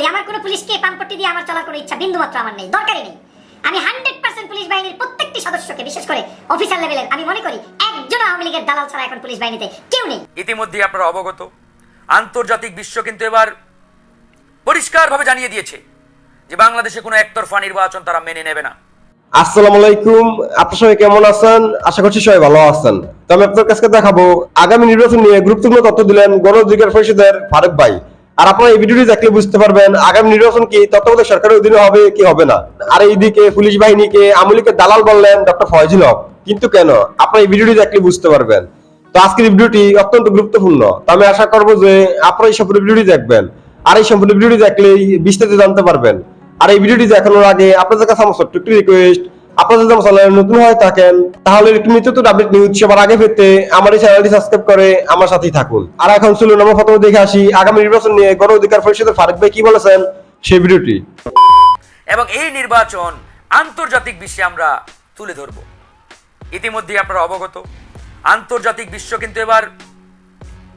বলি আমার কোনো পুলিশকে পানপট্টি দিয়ে আমার চলার কোনো ইচ্ছা বিন্দু মাত্র আমার নেই দরকারই নেই। আমি হান্ড্রেড পার্সেন্ট পুলিশ বাহিনীর প্রত্যেকটি সদস্যকে বিশেষ করে অফিসার লেভেলের আমি মনে করি একজন আওয়ামী লীগের দালাল ছাড়া এখন পুলিশ বাহিনীতে কেউ নেই। ইতিমধ্যে আপনারা অবগত আন্তর্জাতিক বিশ্ব কিন্তু এবার পরিষ্কারভাবে জানিয়ে দিয়েছে যে বাংলাদেশে কোনো একতরফা নির্বাচন তারা মেনে নেবে না। আসসালামু আলাইকুম আপনার সবাই কেমন আছেন? আশা করছি সবাই ভালো আছেন। তো আমি আপনার কাছে দেখাবো আগামী নির্বাচন নিয়ে গুরুত্বপূর্ণ তথ্য দিলেন গণ অধিকার পরিষদের ফারুক ভাই। আর আপনারা এই ভিডিওটি দেখলে বুঝতে পারবেন আগামী নির্বাচন কি, তত্ত্বাবধায়ক সরকারের অধীনে হবে কি হবে না। আর এইদিকে পুলিশ বাহিনীকে আমলিকে দালাল বললেন ডক্টর ফয়জুল হক। কিন্তু কেন? আপনারা এই ভিডিওটি দেখলে বুঝতে পারবেন। তো আজকের ভিডিওটি অত্যন্ত গুরুত্বপূর্ণ। তো আমি আশা করব যে আপনারা এই সম্পূর্ণ ভিডিওটি দেখবেন। আর এই সম্পূর্ণ ভিডিওটি দেখলেই বিস্তারিত জানতে পারবেন। আর এই ভিডিওটি দেখানোর আগে আপনাদের কাছে আমার ছোট্ট একটি রিকোয়েস্ট আপনারা চ্যানেলে নতুন হয়ে থাকেন, তাহলে একটু নিত্য আপডেট নিউজ সবার আগে পেতে আমার এই চ্যানেলটি সাবস্ক্রাইব করে আমার সাথেই থাকুন। আর এখন চলুন আমরা প্রথমে দেখে আসি আগামী নির্বাচন নিয়ে গণ অধিকার পরিষদের ফারুক ভাই কি বলেছেন সেই ভিডিওটি। এবং এই নির্বাচন আন্তর্জাতিক বিশ্বে আমরা তুলে ধরব। ইতিমধ্যে আপনারা অবগত, আন্তর্জাতিক বিশ্ব কিন্তু এবার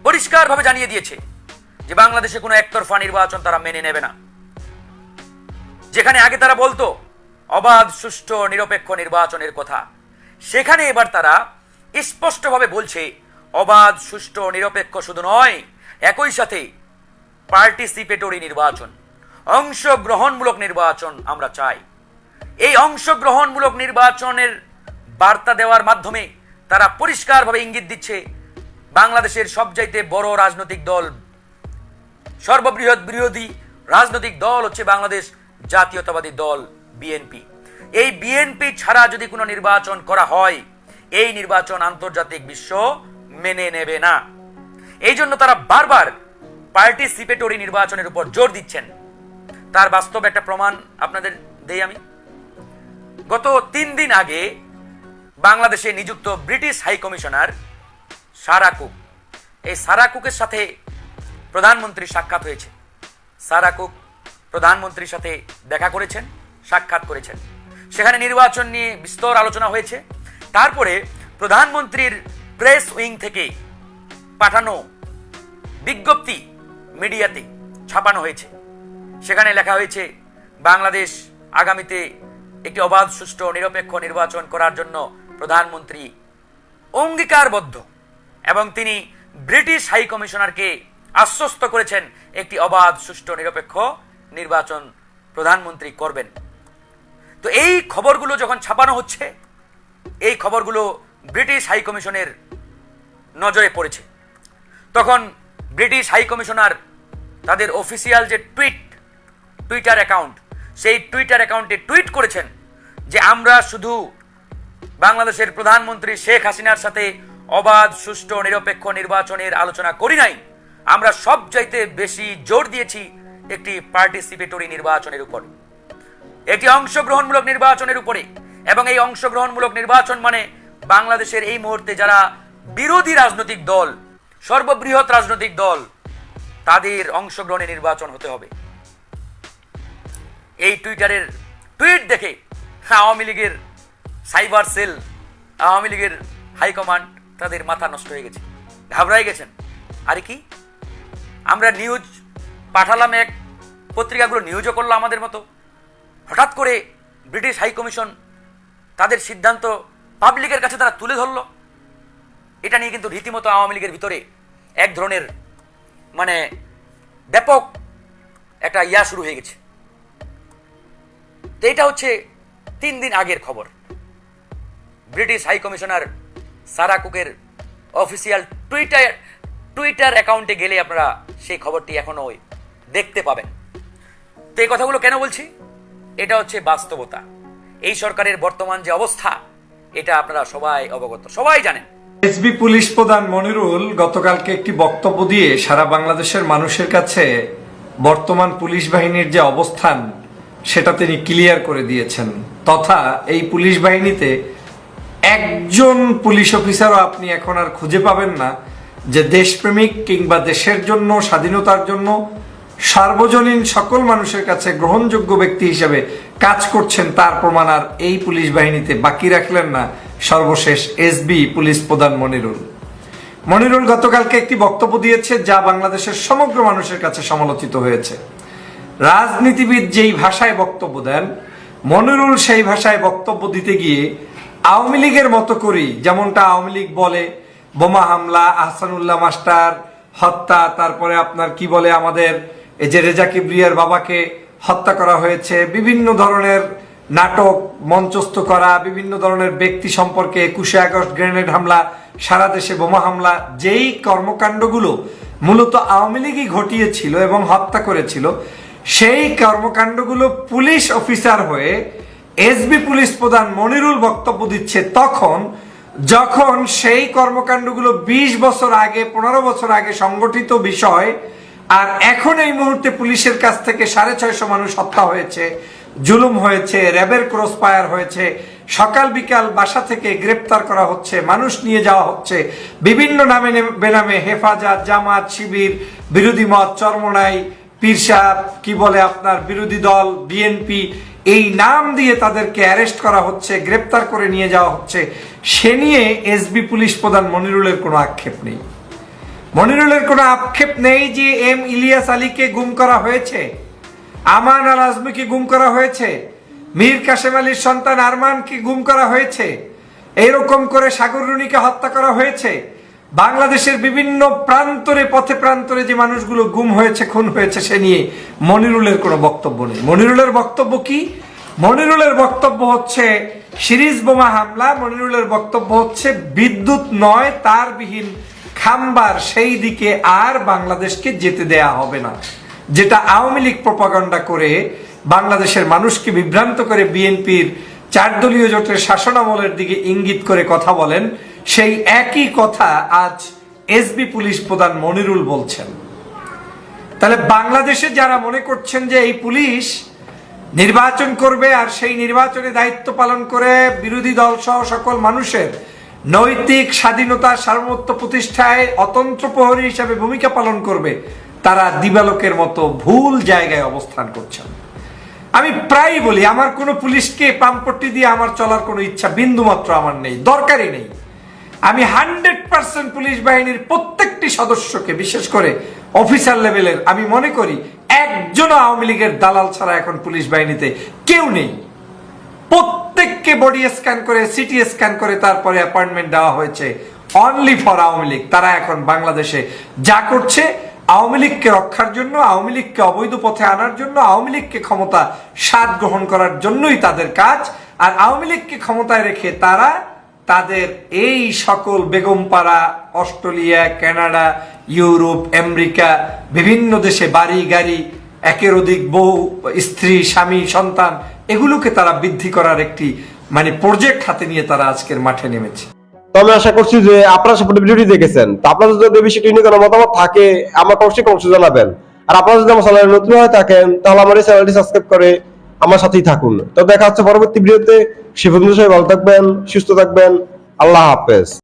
পরিষ্কারভাবে জানিয়ে দিয়েছে যে বাংলাদেশে কোনো একতরফা নির্বাচন তারা মেনে নেবে না। যেখানে আগে তারা বলতো অবাধ, সুষ্ঠু, নিরপেক্ষ নির্বাচনের কথা। সেখানে এবার তারা স্পষ্টভাবে বলছে, অবাধ, সুষ্ঠু, নিরপেক্ষ শুধু নয়, একই সাথে পার্টিসিপেটরি নির্বাচন, অংশগ্রহণমূলক নির্বাচন আমরা চাই। এই অংশগ্রহণমূলক নির্বাচনের বার্তা দেওয়ার মাধ্যমে তারা পরিষ্কারভাবে ইঙ্গিত দিচ্ছে, বাংলাদেশের সবচাইতে বড় রাজনৈতিক দল, সর্ববৃহৎ বিরোধী রাজনৈতিক দল হচ্ছে বাংলাদেশ জাতীয়তাবাদী দল। বিএনপি এই বিএনপি ছাড়া যদি কোনো নির্বাচন করা হয়, এই নির্বাচন আন্তর্জাতিক বিশ্ব মেনে নেবে না। এই জন্য তারা বারবার পার্টিসিপেটরি নির্বাচনের উপর জোর দিচ্ছেন। তার বাস্তব একটা প্রমাণ আপনাদের দেই আমি। গত তিন দিন আগে বাংলাদেশে নিযুক্ত British high commissioner Sarah Cook এই সারা কুকের সাথে প্রধানমন্ত্রী সাক্ষাৎ হয়েছে। সারা কুক প্রধানমন্ত্রীর সাথে দেখা করেছেন। সাক্ষাৎ করেছেন। সেখানে নির্বাচন নিয়ে বিস্তর আলোচনা হয়েছে। তারপরে প্রধানমন্ত্রীর প্রেস উইং থেকে পাঠানো বিজ্ঞপ্তি মিডিয়াতে ছাপানো হয়েছে। সেখানে লেখা হয়েছে, বাংলাদেশ আগামীতে একটি অবাধ, সুষ্ঠু, নিরপেক্ষ নির্বাচন করার জন্য প্রধানমন্ত্রী অঙ্গীকারবদ্ধ এবং তিনি ব্রিটিশ হাই কমিশনারকে আশ্বস্ত করেছেন, একটি অবাধ, সুষ্ঠু, নিরপেক্ষ নির্বাচন প্রধানমন্ত্রী করবেন। তো এই খবরগুলো যখন ছাপানো হচ্ছে, এই খবরগুলো ব্রিটিশ হাই কমিশনের নজরে পড়েছে। তখন ব্রিটিশ হাই কমিশনার তাদের অফিসিয়াল যে টুইট, টুইটার অ্যাকাউন্ট, সেই টুইটার অ্যাকাউন্টে টুইট করেছেন যে আমরা শুধু বাংলাদেশের প্রধানমন্ত্রী শেখ হাসিনার সাথে অবাধ, সুষ্ঠু, নিরপেক্ষ নির্বাচনের আলোচনা করি নাই। আমরা সবচাইতে বেশি জোর দিয়েছি একটি পার্টিসিপেটরি নির্বাচনের উপর। একটি অংশগ্রহণমূলক নির্বাচনের উপরে। এবং এই অংশগ্রহণমূলক নির্বাচন মানে বাংলাদেশের এই মুহূর্তে যারা বিরোধী রাজনৈতিক দল, সর্ববৃহৎ রাজনৈতিক দল, তাদের অংশগ্রহণে নির্বাচন হতে হবে। এই টুইটারের টুইট দেখে আওয়ামী লীগের সাইবার সেল, আওয়ামী লীগের হাইকমান্ড তাদের মাথা নষ্ট হয়ে গেছে, ঘাবড়াই গেছেন। আর কি? আমরা নিউজ পাঠালাম এক পত্রিকাগুলো, নিউজও করল আমাদের মতো। হঠাৎ করে ব্রিটিশ হাই কমিশন তাদের সিদ্ধান্ত পাবলিকের কাছে তারা তুলে ধরলো। এটা নিয়ে কিন্তু রীতিমতো আওয়ামী লীগের ভিতরে এক ধরনের মানে ব্যাপক একটা ইয়া শুরু হয়ে গেছে। তো এটা হচ্ছে তিন দিন আগের খবর। ব্রিটিশ হাই কমিশনার সারা কুকের অফিসিয়াল টুইটার টুইটার অ্যাকাউন্টে গেলে আপনারা সেই খবরটি এখনও দেখতে পাবেন। তো এই কথাগুলো কেন বলছি? এটা হচ্ছে বাস্তবতা। এই সরকারের বর্তমান যে অবস্থা, এটা আপনারা সবাই অবগত। সবাই জানেন। এসবি পুলিশ প্রধান মনিরুল গতকালকে একটি বক্তব্য দিয়ে সারা বাংলাদেশের মানুষের কাছে বর্তমান পুলিশ বাহিনীর যে অবস্থান, সেটা তিনি ক্লিয়ার করে দিয়েছেন। তথা এই পুলিশ বাহিনীতে একজন পুলিশ অফিসারও আপনি এখন আর খুঁজে পাবেন না যে দেশপ্রেমিক কিংবা দেশের জন্য, স্বাধীনতার জন্য সার্বজনীন সকল মানুষের কাছে গ্রহণযোগ্য ব্যক্তি হিসেবে কাজ করছেন তার প্রমাণ আর এই পুলিশ বাহিনীতে বাকি রাখলেন না সর্বশেষ এসবি পুলিশ প্রধান মনিরুল। মনিরুল গতকালকে একটি বক্তব্য দিয়েছে যা বাংলাদেশের সমগ্র মানুষের কাছে সমালোচিত হয়েছে। রাজনীতিবিদ যেই ভাষায় বক্তব্য দেন, মনিরুল সেই ভাষায় বক্তব্য দিতে গিয়ে আওয়ামী লীগের মতো করেই যেমনটা আওয়ামী লীগ বলে, বোমা হামলা, আহসানুল্লাহ মাস্টার, হত্যা, তারপরে আপনার কি বলে আমাদের এই যে রেজা কিবরিয়ার বাবাকে হত্যা করা হয়েছে, বিভিন্ন ধরনের নাটক মঞ্চস্থ করা, বিভিন্ন ধরনের ব্যক্তি সম্পর্কে একুশে আগস্ট গ্রেনেড হামলা, সারা দেশে বোমা হামলা, যেই কর্মকাণ্ডগুলো মূলত আওয়ামী লীগই ঘটিয়েছিল এবং হত্যা করেছিল, সেই কর্মকাণ্ডগুলো পুলিশ অফিসার হয়ে এসবি পুলিশ প্রধান মনিরুল বক্তব্য দিচ্ছে তখন, যখন সেই কর্মকাণ্ডগুলো ২০ বছর আগে, পনেরো বছর আগে সংগঠিত বিষয় আর এখন এই মুহূর্তে পুলিশের কাছ থেকে সাড়ে ছয়শো মানুষ হত্যা হয়েছে, জুলুম হয়েছে, র্যাবের ক্রস ফায়ার হয়েছে, সকাল বিকাল বাসা থেকে গ্রেপ্তার করা হচ্ছে, মানুষ নিয়ে যাওয়া হচ্ছে, বিভিন্ন নামে বেনামে হেফাজত, জামাত, শিবির, বিরোধী মত, চরমনাই পীরসাহ কি বলে আপনার, বিরোধী দল, বিএনপি, এই নাম দিয়ে তাদেরকে অ্যারেস্ট করা হচ্ছে, গ্রেপ্তার করে নিয়ে যাওয়া হচ্ছে। সে নিয়ে এসবি পুলিশ প্রধান মনিরুলের কোনো আক্ষেপ নেই। মনিরুলের কোনো আক্ষেপ নেই যে এম ইলিয়াস আলীকে গুম করা হয়েছে? আমান আল আজমিকে গুম করা হয়েছে? মীর কাশেম আলীর সন্তান আরমানকে গুম করা হয়েছে? এরকম করে সাগর রুনিকে হত্যা করা হয়েছে? বাংলাদেশের বিভিন্ন প্রান্তরে, পথে প্রান্তরে যে মানুষগুলো গুম হয়েছে, খুন হয়েছে, সে নিয়ে মনিরুলের কোনো বক্তব্য নেই। মনিরুলের বক্তব্য কি? মনিরুলের বক্তব্য হচ্ছে সিরিজ বোমা হামলা। মনিরুলের বক্তব্য হচ্ছে, বিদ্যুৎ নয়, তারবিহীন খাম্বার সেই দিকে আর বাংলাদেশকে যেতে দেয়া হবে না। যেটা আওয়ামী লীগ প্রপাগন্ডা করে, বাংলাদেশের মানুষকে বিভ্রান্ত করে বিএনপির চার দলীয় জোটের শাসনামলের দিকে ইঙ্গিত করে কথা বলেন, সেই একই কথা আজ এসবি পুলিশ প্রধান মনিরুল বলছেন। তাহলে বাংলাদেশে যারা মনে করছেন যে এই পুলিশ নির্বাচন করবে আর সেই নির্বাচনে দায়িত্ব পালন করে বিরোধী দল সহ সকল মানুষের নৈতিক স্বাধীনতা সার্বত্ব প্রতিষ্ঠায় অতন্ত্র প্রহরী হিসাবে ভূমিকা পালন করবে তারা দিবালোকের মতো ভুল জায়গায় অবস্থান করছেন। আমি প্রায়ই বলি, আমার কোনো পুলিশকে পাম্পট্টি দিয়ে আমার চলার কোনো ইচ্ছা বিন্দুমাত্র আমার নেই, দরকারই নেই। আমি হান্ড্রেড পার্সেন্ট পুলিশ বাহিনীর প্রত্যেকটি সদস্যকে, বিশেষ করে অফিসার লেভেলের, আমি মনে করি একজন আওয়ামী লীগের দালাল ছাড়া এখন পুলিশ বাহিনীতে কেউ নেই। প্রত্যেককে বডি স্ক্যান করে সিটি স্ক্যান করে তারপরে অ্যাপয়েন্টমেন্ট দেওয়া হয়েছে। Only for Awami League. তারা এখন বাংলাদেশে যা করছে আওয়ামী লীগকে রক্ষার জন্য আওয়ামী লীগকে অবৈধ পথে আনার জন্য আওয়ামী লীগকে ক্ষমতা স্বাদ গ্রহণ করার জন্যই তাদের কাজ। আর আওয়ামী লীগকে ক্ষমতায় রেখে তারা তাদের এই সকল Begumpara, Australia, Canada, Europe, America, বিভিন্ন দেশে বাড়ি গাড়ি একের অধিক বউ, স্ত্রী, স্বামী, সন্তান এগুলোকে তারা বৃদ্ধি করার একটি মানে প্রজেক্ট হাতে নিয়ে তারা আজকের মাঠে নেমেছে। তো আমি আশা করছি যে আপনারা ভিডিওটি দেখেছেন। তো আপনাদের যদি বিষয়টি নিয়ে কোনো মতামত থাকে আমার অবশ্যই কমেন্টে জানাবেন। আর আপনারা যদি আমার চ্যানেলে নতুন হয়ে থাকেন, তাহলে আমার এই চ্যানেলটি সাবস্ক্রাইব করে আমার সাথেই থাকুন। তো দেখা হচ্ছে পরবর্তী ভিডিওতে। সে সবাই ভালো থাকবেন, সুস্থ থাকবেন। আল্লাহ হাফেজ।